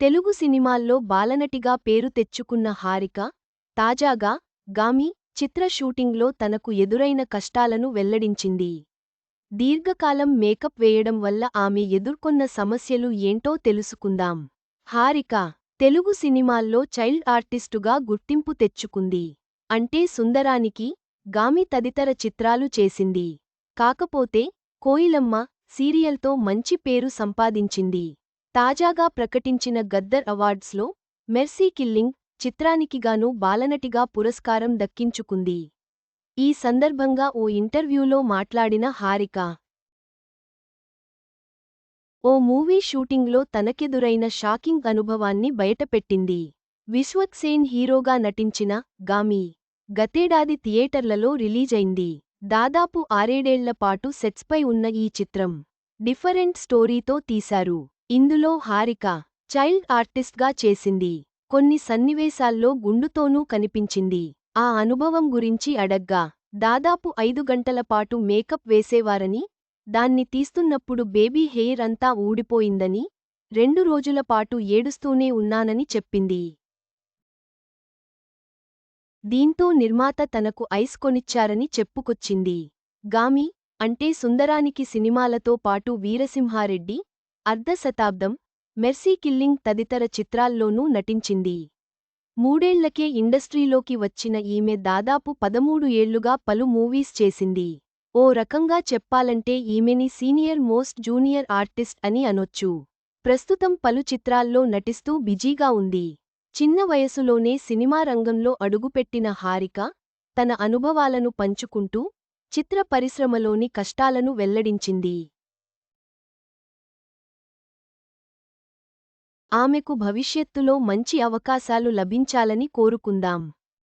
తెలుగు సినిమాల్లో బాలనటిగా పేరు తెచ్చుకున్న హారిక తాజాగా గామి చిత్ర షూటింగ్లో తనకు ఎదురైన కష్టాలను వెల్లడించింది. దీర్ఘకాలం మేకప్ వేయడం వల్ల ఆమె ఎదుర్కొన్న సమస్యలు ఏంటో తెలుసుకుందాం. హారిక తెలుగు సినిమాల్లో చైల్డ్ ఆర్టిస్టుగా గుర్తింపు తెచ్చుకుంది. అంటే సుందరానికి గామి తదితర చిత్రాలు చేసింది. కాకపోతే కోయిలమ్మ సీరియల్తో మంచి పేరు సంపాదించింది. తాజాగా ప్రకటించిన గద్దర్ అవార్డ్స్లో మెర్సీ కిల్లింగ్ చిత్రానికిగాను బాలనటిగా పురస్కారం దక్కించుకుంది. ఈ సందర్భంగా ఓ ఇంటర్వ్యూలో మాట్లాడిన హారిక ఓ మూవీ షూటింగ్లో తనకెదురైన షాకింగ్ అనుభవాన్ని బయటపెట్టింది. విశ్వక్ సేన్ హీరోగా నటించిన గామి గతేడాది థియేటర్లలో రిలీజైంది. దాదాపు ఆరేడేళ్ళ పాటు సెట్స్పై ఉన్న ఈ చిత్రం డిఫరెంట్ స్టోరీతో తీశారు. ఇందులో హారిక చైల్డ్ ఆర్టిస్ట్గా చేసింది. కొన్ని సన్నివేశాల్లో గుండుతోనూ కనిపించింది. ఆ అనుభవం గురించి అడగ్గా దాదాపు ఐదు గంటల పాటు మేకప్ వేసేవారని దాన్ని తీస్తున్నప్పుడు బేబీ హెయిర్ అంతా ఊడిపోయిందని రెండు రోజుల పాటు ఏడుస్తూనే ఉన్నానని చెప్పింది. దీంతో నిర్మాత తనకు ఐస్ కొనిచ్చారని చెప్పుకొచ్చింది. గామి అంటే సుందరానికి సినిమాలతో పాటు వీరసింహారెడ్డి అర్ధశతాబ్దం మెర్సీ కిల్లింగ్ తదితర చిత్రాల్లోనూ నటించింది. మూడేళ్ళకే ఇండస్ట్రీలోకి వచ్చిన ఈమె దాదాపు పదమూడు ఏళ్ళుగా పలు మూవీస్ చేసింది. ఓ రకంగా చెప్పాలంటే ఈమెని సీనియర్ మోస్ట్ జూనియర్ ఆర్టిస్ట్ అని అనొచ్చు. ప్రస్తుతం పలు చిత్రాల్లో నటిస్తూ బిజీగా ఉంది. చిన్న వయసులోనే సినిమా రంగంలో అడుగుపెట్టిన హారిక తన అనుభవాలను పంచుకుంటూ చిత్ర పరిశ్రమలోని కష్టాలను వెల్లడించింది. ఆమెకు భవిష్యత్తులో మంచి అవకాశాలు లభించాలని కోరుకుందాం.